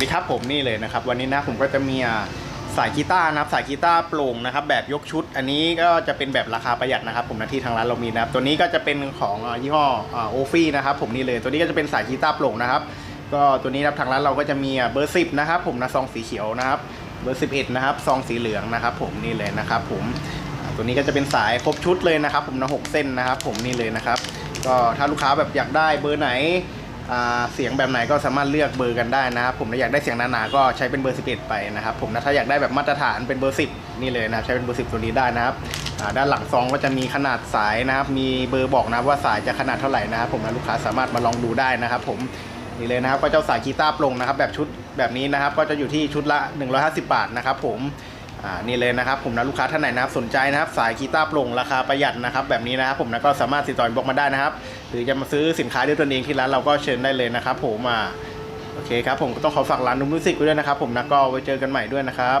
สวัสดีครับผมนี่เลยนะครับวันนี้นะผมก็จะมีสายกีตาร์นะครับสายกีตาร์โปร่งนะครับแบบยกชุด อันนี้ก็จะเป็นแบบราคาประหยัดนะครับ ผมนะที่ทางร้านเรามีนะครับตัวนี้ก็จะเป็นของยี่ห้อโอฟี่นะครับผมนี่เลยตัวนี้ก็จะเป็นสายกีตาร์โปร่งนะครับก็ตัวนี้นะครับทางร้านเราก็จะมีเบอร์สิบนะครับผมนะซองสีเขียวนะครับเบอร์สิบเอ็ดนะครับซองสีเหลืองนะครับ ผมนี่เลยนะครับผมตัวนี้ก็จะเป็นสายครบชุดเลยนะครับ ผมนะหกเส้นนะครับ ผมนี่เลยนะครับก็ถ้าลูกค้าแบบอยากได้เบอร์ไหน เสียงแบบไหนก็สามารถเลือกเบอร์กันได้นะครับผมถ้าอยากได้เสียงหนาๆก็ใช้เป็นเบอร์ 11 ไปนะครับผมนะถ้าอยากได้แบบมาตรฐานเป็นเบอร์ 10 นี่เลยนะครับใช้เป็นเบอร์ 10 ตัวนี้ได้นะครับด้านหลังซองก็จะมีขนาดสายนะครับ มีเบอร์บอกนะว่าสายจะขนาดเท่าไหร่นะครับผมนะลูกค้าสามารถมาลองดูได้นะครับผมนี่เลยนะครับก็เจ้าสายกีตาร์โปร่งนะครับแบบชุดแบบนี้นะครับ ก็จะอยู่ที่ชุดละ 150 บาทนะครับผมอ่านี่เลยนะครับผมนะลูกค้าท่านไหนนะครับสนใจนะครับ สายกีตาร์โปร่งราคาประหยัดนะครับ แบบนี้นะครับผมนะก็สามารถติดต่อบอกมาได้นะครับ หรือจะมาซื้อสินค้าด้วยตนเองที่ร้านเราก็เชิญได้เลยนะครับ ผมอ่าโอเคครับผมก็ต้องขอฝากร้านนุ่มรู้สิกไว้ด้วยนะครับ ผมนะก็ไว้เจอกันใหม่ด้วยนะครับ